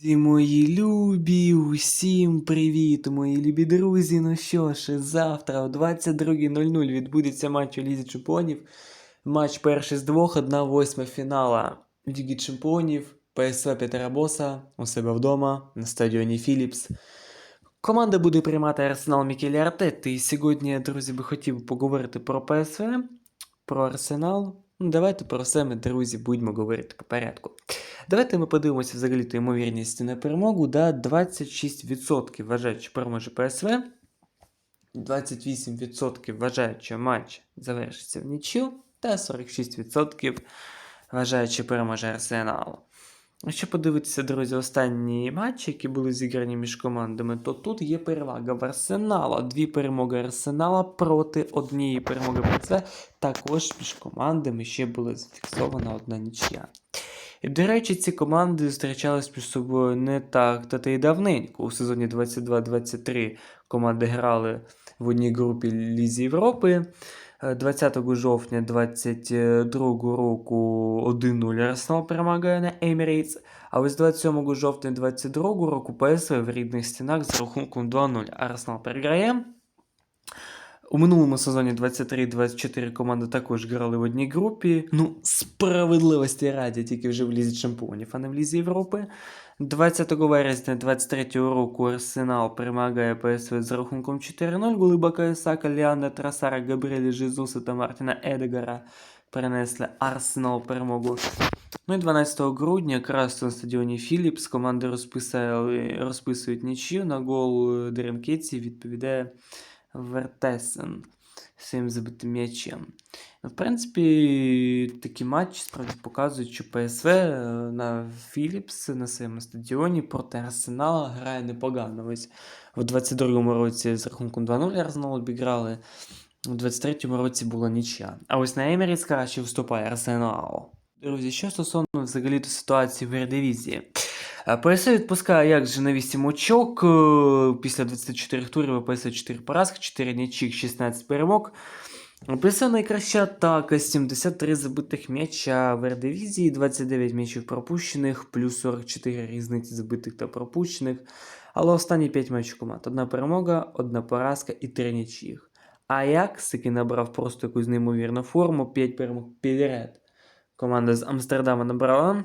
Друзі, мої любі, усім привіт, мої любі друзі. Ну що ж, завтра о 22.00 відбудеться матч у Лізі Чемпіонів. Матч перший з двох, 1-8 фінала Ліги Чемпіонів, ПСВ Петера Боса у себе вдома на стадіоні Філіпс. Команда буде приймати Арсенал Мікелі Артети. І сьогодні, друзі, би хотів поговорити про ПСВ, про Арсенал. Ну, давайте про все ми, друзі, будемо говорити по порядку. Давайте ми подивимося взагалі то ймовірність на перемогу. Да? 26% вважають, що переможе ПСВ. 28% вважають, що матч завершиться в нічю. Та 46% вважають, що переможе Арсенал. Якщо подивитися, друзі, останні матчі, які були зіграні між командами, то тут є перевага в Арсенала. Дві перемоги Арсенала проти однієї перемоги ПСВ. Також між командами ще була зафіксована одна нічия. І, до речі, ці команди зустрічались між собою не так та та й давненько. У сезоні 22-23 команди грали в одній групі Лізі Європи. Е, 20 жовтня 22 року 1-0 Арсенал перемагає на Емірейтс. А ось 27 жовтня 22 року ПСВ в рідних стінах з рахунком 2-0 Арсенал переграє. У минулому сезоні 23-24 команди також грали в одній групі. Ну, справедливості раді, тільки вже в Лізі Чемпіонів, а не в Лізі Європи. 20 вересня 23 року Арсенал перемагає ПСВ з рахунком 4-0. Голи Бакайсака, Ліана Трасара, Габріеля Жезуса та Мартіна Едегара перенесли Арсенал перемогу. Ну і 12 грудня якраз на стадіоні Філіпс команди розписали, розписують нічию на гол Деремкеці відповідає Вертесен своїм забитим м'ячем. Ну, В принципі, такі матчі справді показують, що ПСВ е, на Філіпс на своєму стадіоні проти Арсенала грає непогано. Ось у 22-му році з рахунком 2-0 Арсенал обіграли, у 23-му році була нічия. А ось на Еміріс краще виступає Арсенал. Друзі, що стосовно взагалі до ситуації в Ердивізії. Е, відпускає як же на 8 очок. е, Після 24 турів ПСВ 4 поразки, 4 нічих, 16 перемог. ПСВ найкраща атака, 73 забитих м'яча в Ердивізії, 29 м'ячів пропущених, плюс 44 різниці забитих та пропущених. Але останні 5 матчів команд. Одна перемога, одна поразка і 3 нічих. Аякс, який набрав просто якусь неймовірну форму, 5 перемог підряд. Команда з Амстердама набрала.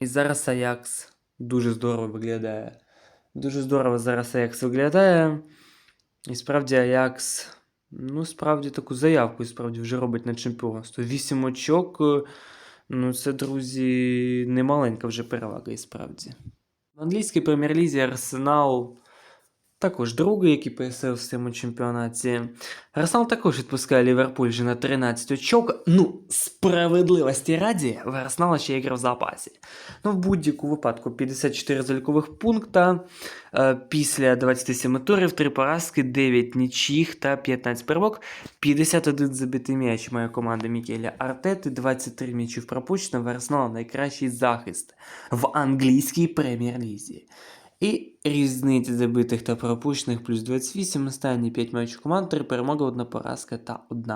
І зараз Аякс дуже здорово виглядає. Дуже здорово зараз Аякс виглядає. І справді Аякс, ну, справді таку заявку і справді вже робить на чемпіонство. Вісім очок. е, Ну, це, друзі, немаленька вже перевага, і справді. В англійській прем'єр-лізі Арсенал також другий, який ПСВ в цьому чемпіонаті. Арсенал також відпускає Ліверпуль вже на 13 очок. Ну, справедливості раді, в Арсенала ще є в запасі. Ну, в будь-яку випадку 54 залікових пункта. Е, після 27 турів, 3 поразки, 9 нічих та 15 перемог. 51 забитий м'яч має команда Мікеля Артети, 23 м'ячів пропущено. В Арсенала найкращий захист в англійській прем'єр-лізі. І різниці забитих та пропущених плюс 28. Останні 5 матчів команд, 3 перемоги, 1 поразка та 1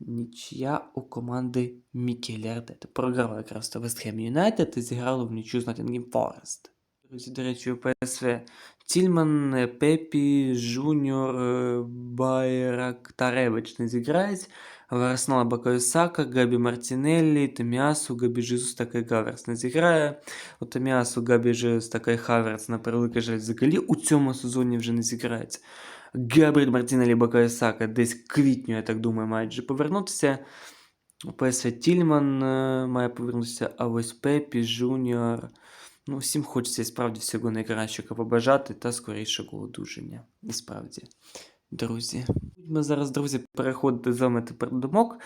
нічия у команди Мікелі Артети. Програли якраз то Вест Хем Юнайтед і зіграли в нічю з Ноттінгем Форест. Друзі, до речі, у ПСВ Тільман, Пепі, Жуніор, Байрактаревич не зіграють. В Арсенала Бакайсака, Габі Мартінеллі, Томіасу, Габі Жезус та Кай Гаверс не зіграє. У Томіасу, Габі Жезус та Кай Хаверс на превеликий жаль взагалі у цьому сезоні вже не зіграється. Габріель Мартінеллі Бакайсака десь квітню, я так думаю, мають вже повернутися. ПСВ Тільман е, має повернутися, а ось Пепі, Жуніор. Ну, всім хочеться і справді всього найкращого побажати та скорішого одужання. І справді, друзі. Будемо зараз, друзі, переходити з вами тепер до думок.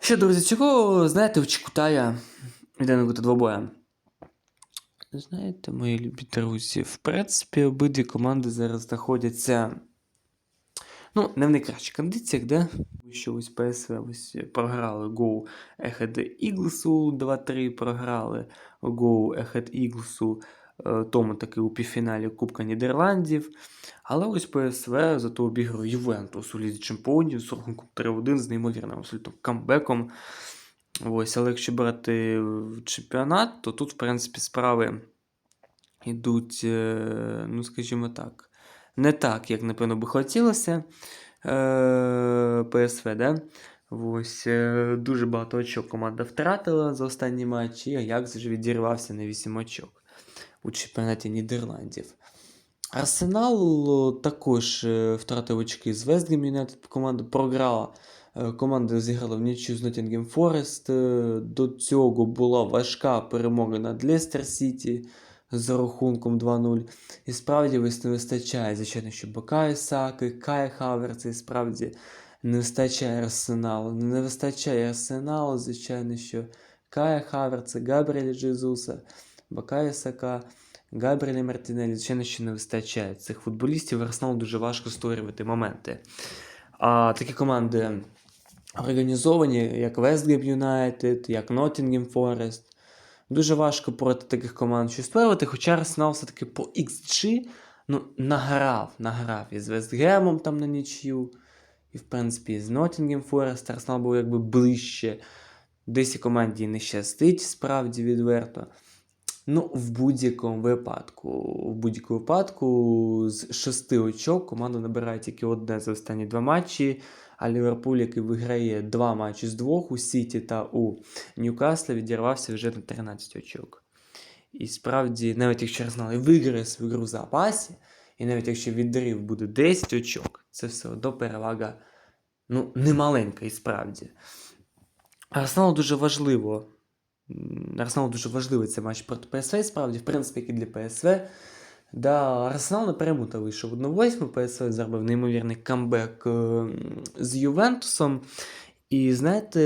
Що, друзі, чого, знаєте, очікутає від бути двобоя? Знаєте, мої любі друзі, в принципі, обидві команди зараз знаходяться. Ну, не в найкращих кондиціях? Тому Що ось ПСВ ось програли Go Ahead Іглсу 2-3 програли Go Ahead е, тому таки у півфіналі Кубка Нідерландів. Але ось ПСВ зато обігрує Ювентус у Лізі Чемпіонів з рахунком 3-1 з неймовірним абсолютно камбеком. Ось, але якщо брати чемпіонат, то тут, в принципі, справи йдуть, е, ну, скажімо так, не так, як, напевно, би хотілося е, ПСВ, да? Ось, е, дуже багато очок команда втратила за останні матчі, а Аякс вже відірвався на 8 очок у чемпіонаті Нідерландів. Арсенал також е, втратив очки з Вестгем Юнайтед. Команда програла. Е, Команда зіграла в нічю з Ноттінгем Форест. До цього була важка перемога над Лестер Сіті з рахунком 2-0. І справді ось не вистачає, звичайно, що Бакаю Саки, Кая Хаверца, і справді не вистачає арсеналу. Не вистачає арсеналу, звичайно, що Кая Хаверца, Габріеля Джезуса, Бакаю Сака. Габріеля Мартінелі, звичайно, що не вистачає. Цих футболістів Арсеналу дуже важко створювати моменти. А такі команди організовані, як Вестгем Юнайтед, як Ноттінгем Форест. Дуже важко проти таких команд щось створювати, хоча Арсенал все-таки по XG ну, награв, награв із Вестгемом там на нічю. І, в принципі, з Ноттінгем Форест Арсенал був якби ближче. Десь і команді не щастить, справді відверто. Ну, в будь-якому випадку, в будь-якому випадку, з шести очок команда набирає тільки одне за останні два матчі. А Ліверпуль, який виграє два матчі з двох у Сіті та у Ньюкасла, відірвався вже на 13 очок. І справді, навіть якщо Арсенал виграє свою гру в запасі, і навіть якщо відрив буде 10 очок, це все одно перевага ну, немаленька і справді. Арсеналу дуже важливо. М, Арсеналу дуже важливий цей матч проти ПСВ, справді, в принципі, як і для ПСВ. Да, Арсенал на перемогу вийшов 1-8, ПСВ зробив неймовірний камбек е, з Ювентусом. І знаєте,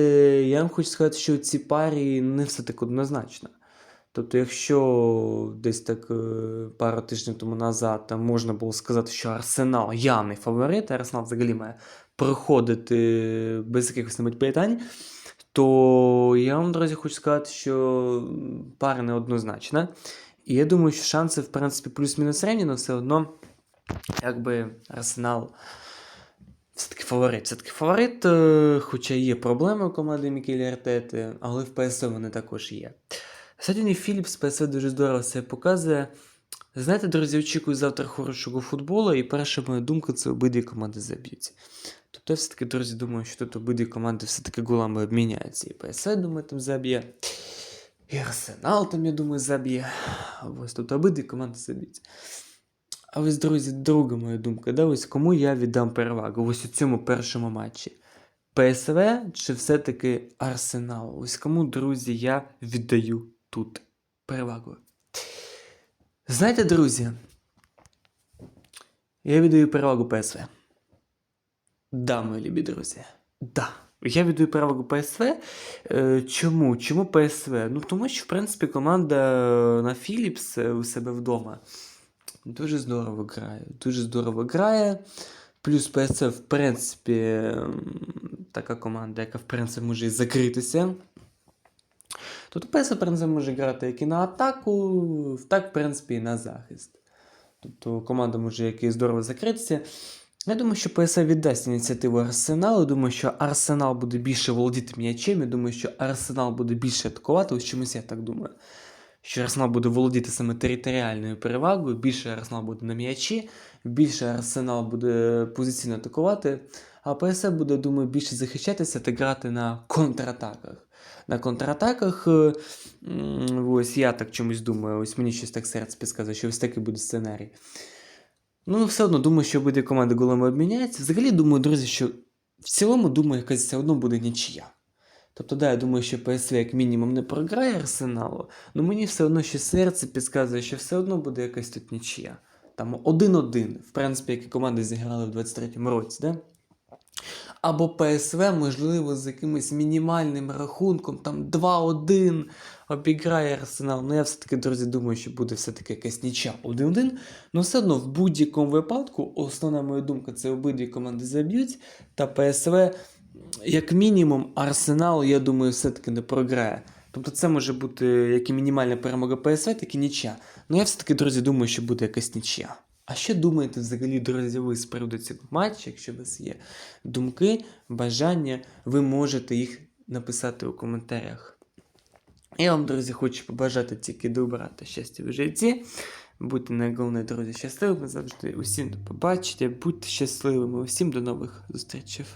я вам хочу сказати, що ці парі не все так однозначно. Тобто, якщо десь так е, пару тижнів тому назад там можна було сказати, що Арсенал явний фаворит, Арсенал взагалі має проходити без якихось навіть питань, то я вам, друзі, хочу сказати, що пара неоднозначна. І я думаю, що шанси, в принципі, плюс-мінус рівні, але все одно, якби Арсенал все-таки фаворит. Все-таки фаворит, е, хоча є проблеми у команди Мікелі Артети, але в ПСВ вони також є. Сьогодні Філіпс ПСВ дуже здорово це показує. Знаєте, друзі, очікую завтра хорошого футболу, і перша моя думка це обидві команди заб'ють. Тобто, я все-таки, друзі, думаю, що тут обидві команди все-таки голами обміняються. І ПСВ, думаю, там заб'є. І Арсенал там, я думаю, заб'є. Ось тут обидві команди заб'ють. А ось, друзі, друга моя думка, да, ось кому я віддам перевагу ось у цьому першому матчі. ПСВ чи все-таки Арсенал? Ось кому, друзі, я віддаю тут перевагу. Знаєте, друзі, я віддаю перевагу ПСВ. Да, мої любі друзі. Да. Я віддаю перевагу ПСВ. Е, чому? Чому ПСВ? Ну, тому що, в принципі, команда на Філіпс е, у себе вдома дуже здорово грає. Дуже здорово грає. Плюс ПСВ, в принципі, така команда, яка, в принципі, може і закритися. В принципі, може грати як і на атаку, так, в принципі, і на захист. Тобто команда може як і здорово закритися. Я думаю, що ПСВ віддасть ініціативу Арсеналу. Думаю, що Арсенал буде більше володіти м'ячем. Я думаю, що Арсенал буде більше атакувати. Ось чомусь я так думаю. Що Арсенал буде володіти саме територіальною перевагою, більше Арсенал буде на м'ячі, більше Арсенал буде позиційно атакувати, а ПСВ буде, думаю, більше захищатися та грати на контратаках. На контратаках, е, ось я так чомусь думаю, ось мені щось так серце підказує, що ось такий буде сценарій. Ну, все одно думаю, що обидві команди голами обміняються. Взагалі думаю, друзі, що в цілому, думаю, якась все одно буде нічия. Тобто, да, я думаю, що ПСВ як мінімум не програє Арсеналу, але мені все одно ще серце підказує, що все одно буде якась тут нічия. Там 1-1, в принципі, які команди зіграли в 23-му році, да? Або ПСВ, можливо, з якимось мінімальним рахунком, там 2-1 обіграє Арсенал. Ну, я все-таки, друзі, думаю, що буде все-таки якась нічя 1-1. Ну, все одно, в будь-якому випадку, основна моя думка, це обидві команди заб'ють, та ПСВ, як мінімум, Арсенал, я думаю, все-таки не програє. Тобто це може бути як і мінімальна перемога ПСВ, так і нічя. Ну я все-таки, друзі, думаю, що буде якась нічия. А що думаєте взагалі, друзі, ви з приводу цього матчу? Якщо у вас є думки, бажання, ви можете їх написати у коментарях. Я вам, друзі, хочу побажати тільки добра та щастя в житті. Будьте найголовніше, друзі, щасливими завжди. Усім до побачення, будьте щасливими, усім до нових зустрічей.